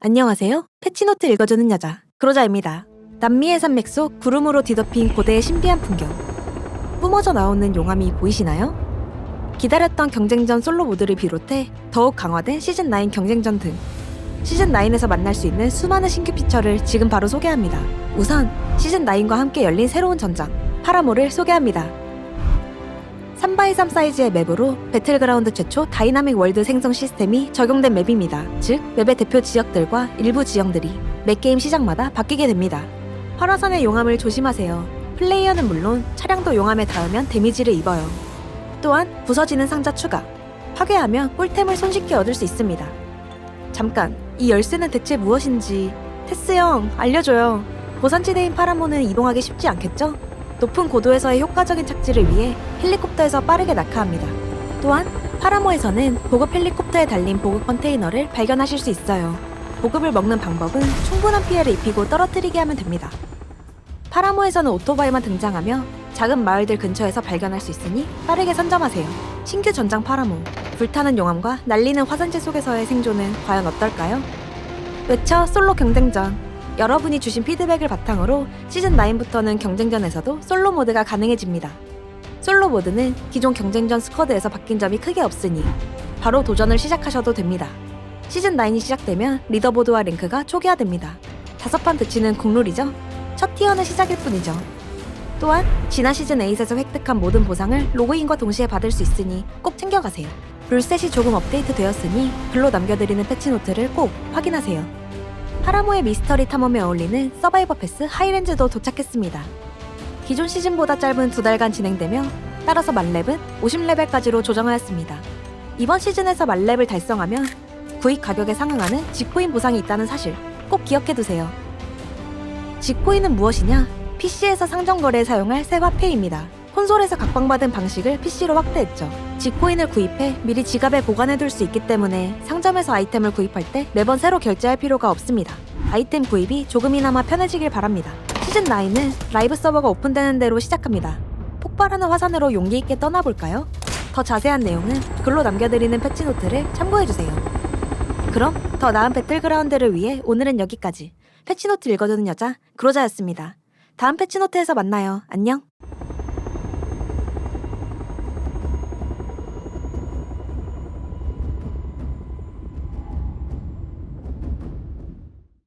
안녕하세요. 패치노트 읽어주는 여자 그로자입니다. 남미의 산맥 속 구름으로 뒤덮인 고대의 신비한 풍경. 뿜어져 나오는 용암이 보이시나요? 기다렸던 경쟁전 솔로 모드를 비롯해 더욱 강화된 시즌9 경쟁전 등 시즌9에서 만날 수 있는 수많은 신규 피처를 지금 바로 소개합니다. 우선 시즌9과 함께 열린 새로운 전장 파라모를 소개합니다. 3x3 사이즈의 맵으로 배틀그라운드 최초 다이나믹 월드 생성 시스템이 적용된 맵입니다. 즉, 맵의 대표 지역들과 일부 지형들이 맵 게임 시작마다 바뀌게 됩니다. 활화산의 용암을 조심하세요. 플레이어는 물론 차량도 용암에 닿으면 데미지를 입어요. 또한 부서지는 상자 추가. 파괴하면 꿀템을 손쉽게 얻을 수 있습니다. 잠깐, 이 열쇠는 대체 무엇인지 테스 형 알려줘요. 고산지대인 파라모는 이동하기 쉽지 않겠죠? 높은 고도에서의 효과적인 착지를 위해 헬리콥터에서 빠르게 낙하합니다. 또한 파라모에서는 보급 헬리콥터에 달린 보급 컨테이너를 발견하실 수 있어요. 보급을 먹는 방법은 충분한 피해를 입히고 떨어뜨리게 하면 됩니다. 파라모에서는 오토바이만 등장하며 작은 마을들 근처에서 발견할 수 있으니 빠르게 선점하세요. 신규 전장 파라모, 불타는 용암과 날리는 화산재 속에서의 생존은 과연 어떨까요? 외쳐 솔로 경쟁전 여러분이 주신 피드백을 바탕으로 시즌9부터는 경쟁전에서도 솔로 모드가 가능해집니다. 솔로 모드는 기존 경쟁전 스쿼드에서 바뀐 점이 크게 없으니 바로 도전을 시작하셔도 됩니다. 시즌9이 시작되면 리더보드와 랭크가 초기화됩니다. 다섯 판 그치는 국룰이죠. 첫 티어는 시작일 뿐이죠. 또한 지난 시즌 8에서 획득한 모든 보상을 로그인과 동시에 받을 수 있으니 꼭 챙겨가세요. 룰셋이 조금 업데이트 되었으니 글로 남겨드리는 패치노트를 꼭 확인하세요. 파라모의 미스터리 탐험에 어울리는 서바이버 패스 하이렌즈도 도착했습니다. 기존 시즌보다 짧은 두 달간 진행되며 따라서 만렙은 50레벨까지로 조정하였습니다. 이번 시즌에서 만렙을 달성하면 구입 가격에 상응하는 직코인 보상이 있다는 사실 꼭 기억해두세요. 직코인은 무엇이냐? PC에서 상점 거래에 사용할 새 화폐입니다. 콘솔에서 각광받은 방식을 PC로 확대했죠. 직코인을 구입해 미리 지갑에 보관해둘 수 있기 때문에 상점에서 아이템을 구입할 때 매번 새로 결제할 필요가 없습니다. 아이템 구입이 조금이나마 편해지길 바랍니다. 시즌9은 라이브 서버가 오픈되는 대로 시작합니다. 폭발하는 화산으로 용기 있게 떠나볼까요? 더 자세한 내용은 글로 남겨드리는 패치노트를 참고해주세요. 그럼 더 나은 배틀그라운드를 위해 오늘은 여기까지. 패치노트 읽어주는 여자 그로자였습니다. 다음 패치노트에서 만나요. 안녕.